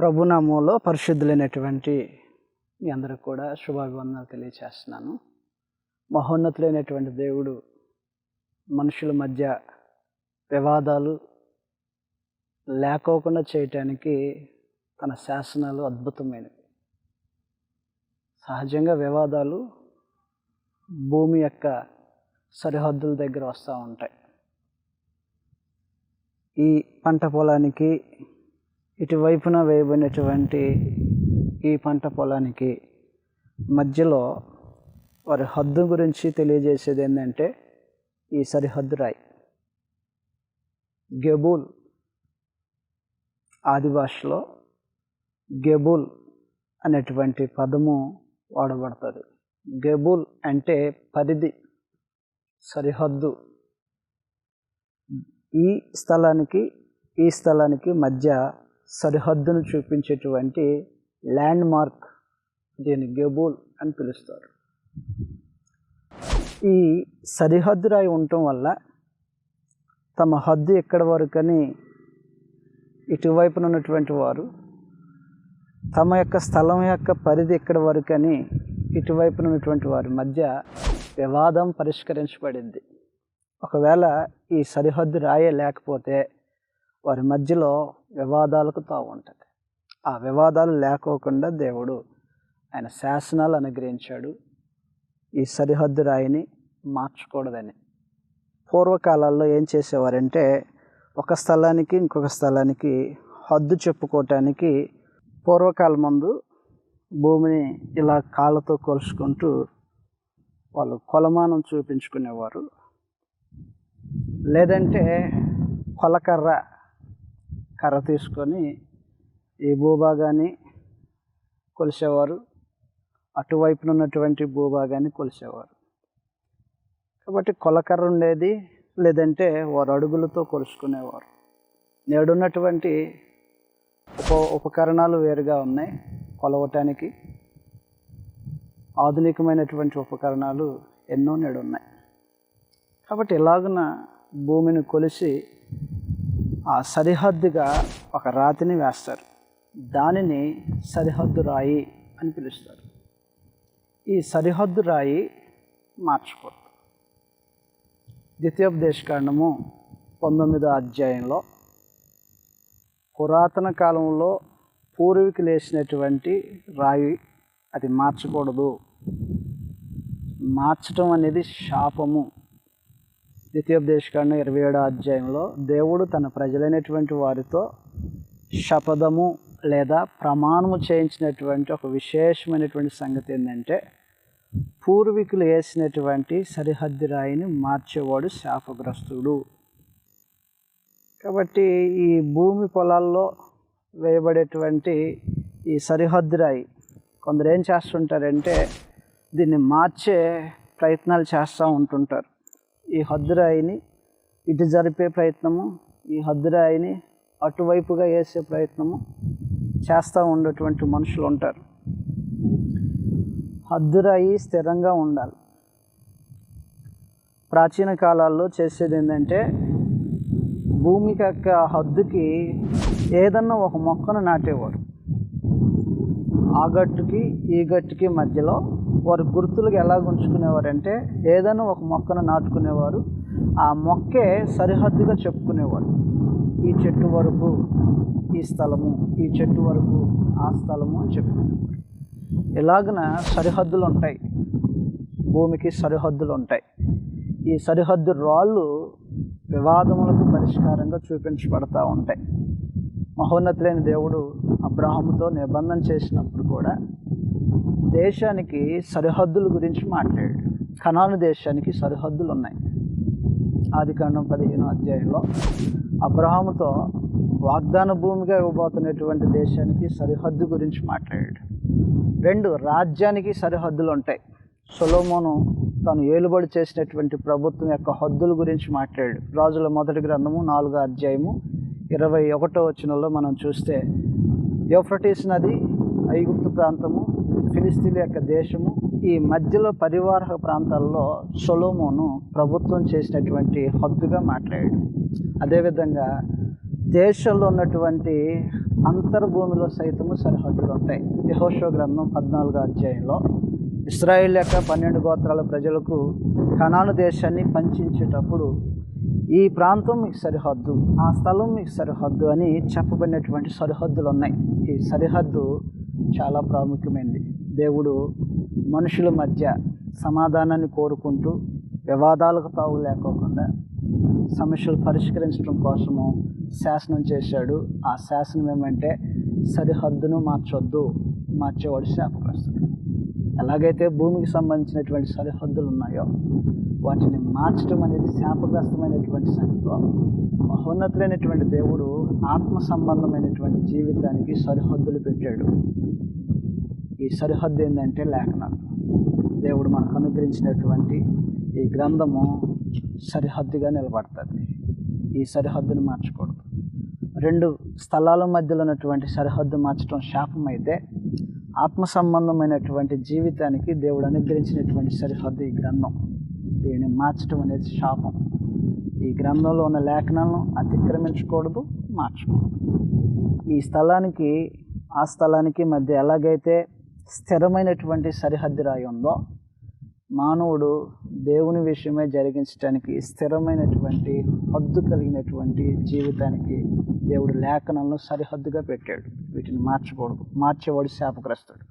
ప్రభునామంలో పరిశుద్ధులైనటువంటి మీ అందరికి కూడా శుభాభివందనలు తెలియచేస్తున్నాను. మహోన్నతులైనటువంటి దేవుడు మనుషుల మధ్య వివాదాలు లేకోకుండా చేయటానికి తన శాసనాలు అద్భుతమైనవి. సహజంగా వివాదాలు భూమి యొక్క సరిహద్దుల దగ్గర వస్తూ ఉంటాయి. ఈ పంట పొలానికి ఇటువైపున వేయబడినటువంటి ఈ పంట పొలానికి మధ్యలో వారి హద్దు గురించి తెలియజేసేది ఏంటంటే ఈ సరిహద్దు రాయి. గెబూల్ ఆది భాషలో గెబుల్ అనేటువంటి పదము వాడబడుతుంది. గెబుల్ అంటే పరిధి సరిహద్దు. ఈ స్థలానికి ఈ స్థలానికి మధ్య సరిహద్దును చూపించేటువంటి ల్యాండ్ మార్క్ దీని గెబోల్ అని పిలుస్తారు. ఈ సరిహద్దు రాయి ఉండటం వల్ల తమ హద్దు ఎక్కడి వరకని ఇటువైపున ఉన్నటువంటి వారు తమ యొక్క స్థలం యొక్క పరిధి ఎక్కడి వరకని ఇటువైపున ఉన్నటువంటి వారి మధ్య వివాదం పరిష్కరించబడింది. ఒకవేళ ఈ సరిహద్దు రాయే లేకపోతే వారి మధ్యలో వివాదాలకు తావు ఉంటుంది ఆ వివాదాలు లేకోకుండా దేవుడు ఆయన శాసనాలు అనుగ్రహించాడు. ఈ సరిహద్దు రాయిని మార్చకూడదని. పూర్వకాలాల్లో ఏం చేసేవారంటే ఒక స్థలానికి ఇంకొక స్థలానికి హద్దు చెప్పుకోవటానికి పూర్వకాలం ముందు భూమిని ఇలా కాళ్ళతో కొలుచుకుంటూ వాళ్ళు కొలమానం చూపించుకునేవారు. లేదంటే కొలకర్ర కర్ర తీసుకొని ఈ భూభాగాన్ని కొలిసేవారు. అటువైపున ఉన్నటువంటి భూభాగాన్ని కొలిసేవారు. కాబట్టి కొలకర్ర ఉండేది లేదంటే వారు అడుగులతో కొలుసుకునేవారు. నేడున్నటువంటి ఉప ఉపకరణాలు వేరుగా ఉన్నాయి కొలవటానికి. ఆధునికమైనటువంటి ఉపకరణాలు ఎన్నో నేడు ఉన్నాయి కాబట్టి ఇలాగున భూమిని కొలిసి ఆ సరిహద్దుగా ఒక రాతిని వేస్తారు. దానిని సరిహద్దు రాయి అని పిలుస్తారు. ఈ సరిహద్దు రాయి మార్చకూడదు ద్వితీయోపదేశకాండము పంతొమ్మిదో అధ్యాయంలో పురాతన కాలంలో పూర్వీకులు వేసినటువంటి రాయి అది మార్చకూడదు. మార్చటం అనేది శాపము. ద్వితీయోపదేశకాండం ఇరవై ఏడో అధ్యాయంలో దేవుడు తన ప్రజలైనటువంటి వారితో శపథము లేదా ప్రమాణము చేయించినటువంటి ఒక విశేషమైనటువంటి సంగతి ఏంటంటే పూర్వీకులు వేసినటువంటి సరిహద్దు రాయిని మార్చేవాడు శాపగ్రస్తుడు. కాబట్టి ఈ భూమి పొలాల్లో వేయబడేటువంటి ఈ సరిహద్దు రాయి కొందరు ఏం చేస్తుంటారంటే దీన్ని మార్చే ప్రయత్నాలు చేస్తూ ఉంటుంటారు. ఈ హద్దురాయిని ఇటు జరిపే ప్రయత్నము ఈ హద్దురాయిని అటువైపుగా వేసే ప్రయత్నము చేస్తూ ఉండేటువంటి మనుషులు ఉంటారు. హద్దురాయి స్థిరంగా ఉండాలి. ప్రాచీన కాలాల్లో చేసేది ఏంటంటే భూమికి యొక్క హద్దుకి ఏదన్నా ఒక మొక్కను నాటేవారు ఆ గట్టుకి ఈ గట్టుకి మధ్యలో వారు గుర్తులుగా ఎలా ఉంచుకునేవారంటే ఏదైనా ఒక మొక్కను నాటుకునేవారు. ఆ మొక్కే సరిహద్దుగా చెప్పుకునేవారు. ఈ చెట్టు వరకు ఈ స్థలము ఈ చెట్టు వరకు ఆ స్థలము అని చెప్పుకునేవారు. ఇలాగన సరిహద్దులు ఉంటాయి. భూమికి సరిహద్దులు ఉంటాయి. ఈ సరిహద్దు రాళ్ళు వివాదములకు పరిష్కారంగా చూపించబడతా ఉంటాయి. మహోన్నతులైన దేవుడు అబ్రాహముతో నిబంధన చేసినప్పుడు కూడా దేశానికి సరిహద్దుల గురించి మాట్లాడాడు. కనాను దేశానికి సరిహద్దులు ఉన్నాయి ఆది కాండం పదిహేను అధ్యాయంలో అబ్రహాముతో వాగ్దాన భూమిగా ఇవ్వబోతున్నటువంటి దేశానికి సరిహద్దు గురించి మాట్లాడాడు. రెండు రాజ్యానికి సరిహద్దులు ఉంటాయి సొలోమోను తను ఏలుబడి చేసినటువంటి ప్రభుత్వం యొక్క హద్దుల గురించి మాట్లాడాడు. రాజుల మొదటి గ్రంథము నాలుగో అధ్యాయము ఇరవై ఒకటో వచనంలో మనం చూస్తే యోఫ్రటీస్ నది ఐగుప్తు ప్రాంతము ఫిలిస్తీన్ల యొక్క దేశము ఈ మధ్యలో పరివాహక ప్రాంతాల్లో సొలోమోను ప్రభుత్వం చేసినటువంటి హద్దుగా మాట్లాడాడు. అదేవిధంగా దేశంలో ఉన్నటువంటి అంతర్భూమిలో సైతము సరిహద్దులు ఉంటాయి. యహోషో గ్రంథం పద్నాలుగో అధ్యాయంలో ఇస్రాయిల్ యొక్క పన్నెండు గోత్రాల ప్రజలకు కణాను దేశాన్ని పంచించేటప్పుడు ఈ ప్రాంతం మీకు సరిహద్దు ఆ స్థలం మీకు సరిహద్దు అని చెప్పబడినటువంటి సరిహద్దులు ఉన్నాయి. ఈ సరిహద్దు చాలా ప్రాముఖ్యమైనది దేవుడు మనుషుల మధ్య సమాధానాన్ని కోరుకుంటూ వివాదాలకు తావు లేకోకుండా సమస్యలు పరిష్కరించడం కోసము శాసనం చేశాడు. ఆ శాసనం ఏమంటే సరిహద్దును మార్చొద్దు మార్చేవాడు శాపగ్రస్తుడు. ఎలాగైతే భూమికి సంబంధించినటువంటి సరిహద్దులు ఉన్నాయో వాటిని మార్చడం అనేది శాపగ్రస్తమైనటువంటి సంగతి మహోన్నతులైనటువంటి దేవుడు ఆత్మ సంబంధమైనటువంటి జీవితానికి సరిహద్దులు పెట్టాడు. ఈ సరిహద్దు ఏంటంటే లేఖనాలు. దేవుడు మనకు అనుగ్రహించినటువంటి ఈ గ్రంథము సరిహద్దుగా నిలబడుతుంది. ఈ సరిహద్దును మార్చకూడదు. రెండు స్థలాల మధ్యలో ఉన్నటువంటి సరిహద్దు మార్చడం శాపం అయితే ఆత్మ సంబంధమైనటువంటి జీవితానికి దేవుడు అనుగ్రహించినటువంటి సరిహద్దు ఈ గ్రంథం. దీన్ని మార్చడం అనేది శాపం. ఈ గ్రంథంలో ఉన్న లేఖనాలను అతిక్రమించకూడదు మార్చకూడదు. ఈ స్థలానికి ఆ స్థలానికి మధ్య ఎలాగైతే స్థిరమైనటువంటి సరిహద్దు రాయి ఉందో మానవుడు దేవుని విషయమే జరిగించడానికి స్థిరమైనటువంటి హద్దు కలిగినటువంటి జీవితానికి దేవుడు లేఖనాలను సరిహద్దుగా పెట్టాడు. వీటిని మార్చకూడదు. మార్చేవాడు శాపగ్రస్తుడు.